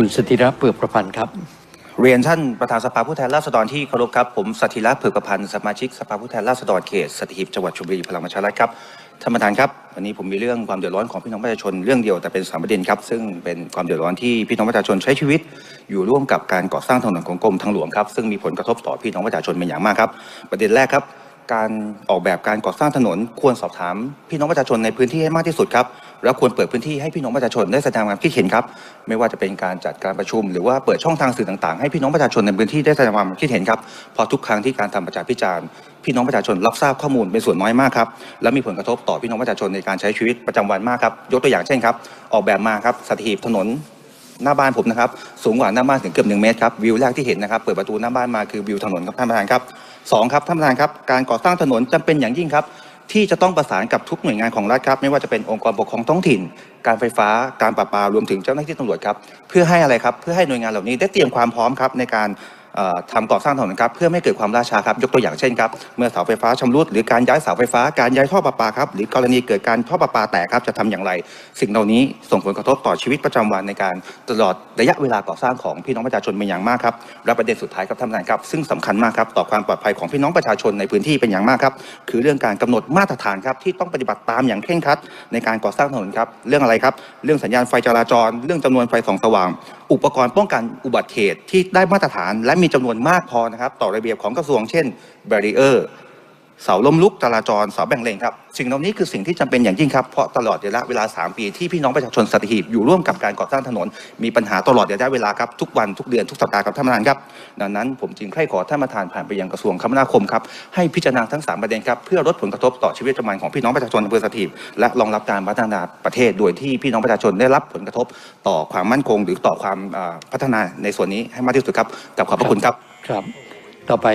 คุณสถิระเปือกประพันธ์ครับ เรียนท่านประธานสภาผู้แทนราษฎรที่เคารพครับ ผมสถิระเผือกประพันธ์สมาชิกสภาผู้แทนราษฎรเขตสัตหีบจังหวัดชลบุรีพลังประชารัฐครับท่านประธานครับวันนี้ผมมีเรื่องความเดือดร้อนของพี่น้องประชาชนเรื่องเดียวแต่เป็นสามประเด็นครับ ซึ่งเป็นความเดือดร้อนที่พี่น้องประชาชนใช้ชีวิต อยู่ร่วมกับการก่อสร้างถนนของกรมทางหลวงครับซึ่งมีผลกระทบต่อพี่น้องประชาชนเป็นอย่างมากครับ ประเด็นแรกครับ การออกแบบการก่อสร้างถนนควรสอบถาม พี่น้องประชาชนในพื้นที่ให้มากที่สุดครับ แล้วควรเปิดพื้นที่ให้พี่น้องประชาชนได้แสดงความคิดเห็นครับ ไม่ว่าจะเป็นการจัดการประชุม หรือว่าเปิดช่องทางสื่อต่างๆ ให้พี่น้องประชาชนในพื้นที่ได้แสดงความคิดเห็นครับพอทุกครั้งที่การทำประชาพิจารณ์พี่น้องประชาชนรับทราบข้อมูลเป็นส่วนน้อยมากครับและมีผลกระทบต่อพี่น้องประชาชนในการใช้ชีวิตประจำวันมากครับยกตัวอย่างเช่นครับ ออกแบบมาครับสถีบถนนหน้าบ้านผมนะครับสูงกว่าหน้าบ้านถึงเกือบหนึ่งเมตรครับวิวแรกที่เห็นนะครับเปิดประตูหน้าบ้านมาคือวิวถนนครับท่านประธานครับสองครับท่านประธานครับการก่อสร้างถนนจำเป็นอย่างยิ่งครับ ที่จะต้องประสานกับทุกหน่วยงานของรัฐครับ ไม่ว่าจะเป็นองค์กรปกครองท้องถิ่น การไฟฟ้าการประปารวมถึงเจ้าหน้าที่ตำรวจครับเพื่อให้อะไรครับเพื่อให้หน่วยงานเหล่านี้ได้เตรียมความพร้อมครับในการ ทำก่อสร้างถนนครับเพื่อไม่เกิดความล่าช้าครับยกตัวอย่างเช่นครับเมื่อเสาไฟฟ้าชำรุดหรือการย้ายเสาไฟฟ้าการย้ายท่อประปาครับหรือกรณีเกิดการท่อประปาแตกครับจะทำอย่างไร สิ่งเหล่านี้ส่งผลกระทบต่อชีวิตประจำวันในการตลอดระยะเวลาก่อสร้างของพี่น้องประชาชนเป็นอย่างมากครับและประเด็นสุดท้ายครับท่านประธานครับซึ่งสำคัญมากครับต่อความปลอดภัยของพี่น้องประชาชนในพื้นที่เป็นอย่างมากครับคือเรื่องการกำหนดมาตรฐานครับที่ต้องปฏิบัติตามอย่างเคร่งครัดในการก่อสร้างถนนครับเรื่องอะไรครับเรื่องสัญญาณไฟจราจร เรื่องจำนวนไฟส่องสว่าง อุปกรณ์ป้องกันอุบัติเหตุที่ได้มาตรฐาน และมีจำนวนมากพอนะครับ ต่อระเบียบของกระทรวงเช่น b a r r i e r เสาล้มลุกจราจรเสาแบ่งเลนครับสิ่งเหล่านี้คือสิ่งที่จำเป็นอย่างยิ่งครับเพราะตลอดระยะเวลา 3 ปีที่พี่น้องประชาชนสัตหีบอยู่ร่วมกับการก่อสร้างถนน มีปัญหาตลอดระยะเวลาครับทุกวันทุกเดือนทุกสัปดาห์ครับท่านประธานครับดังนั้นผมจึงใคร่ขอท่านประธานผ่านไปยังกระทรวงคมนาคมครับให้พิจารณาทั้งสามประเด็นครับเพื่อลดผลกระทบต่อชีวิตประจำวันของพี่น้องประชาชนอำเภอสัตหีบและรองรับการพัฒนาประเทศโดยที่พี่น้องประชาชนได้รับผลกระทบต่อความมั่นคง หรือต่อความพัฒนาในส่วนนี้ให้มากที่สุดครับกับขอบพระคุณครับครับ ต่อไป